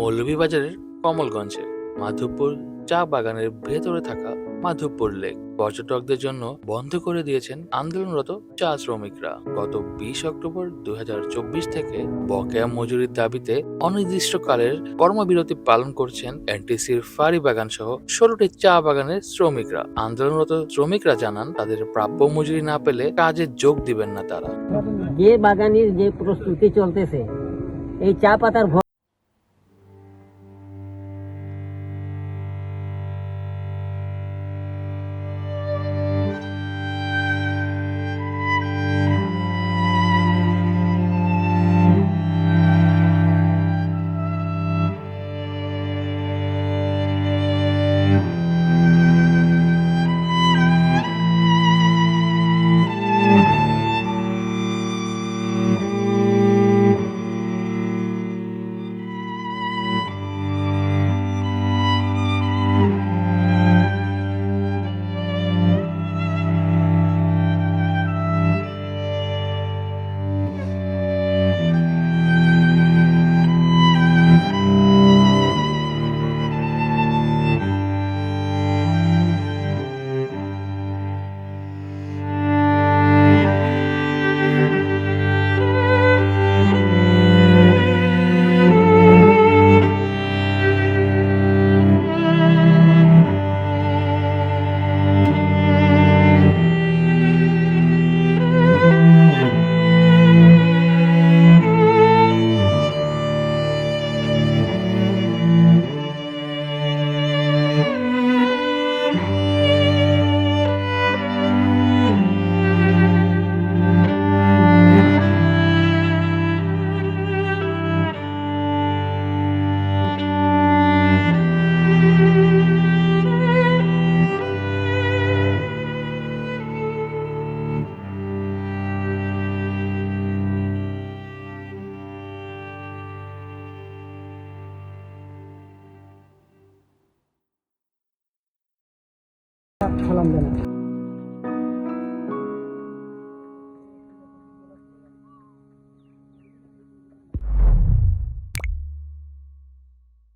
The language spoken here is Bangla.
মৌলভীবাজারের কমলগঞ্জে মাধবপুর চা বাগানের ভেতরে থাকা মাধবপুর লেক। পর্যটকদের জন্য বন্ধ করে দিয়েছেন আন্দোলনরত চা শ্রমিকরা। গত বিশ অক্টোবর দুই হাজার চব্বিশ থেকে বকেয়া মজুরির দাবিতে অনির্দিষ্টকালের কর্মবিরতি পালন করছেন এনটিসির ফারি বাগান সহ ষোলোটি চা বাগানের শ্রমিকরা। আন্দোলনরত শ্রমিকরা জানান, তাদের প্রাপ্য মজুরি না পেলে কাজে যোগ দিবেন না তারা। যে বাগানের যে প্রস্তুতি চলতেছে, এই চা পাতার 편안면허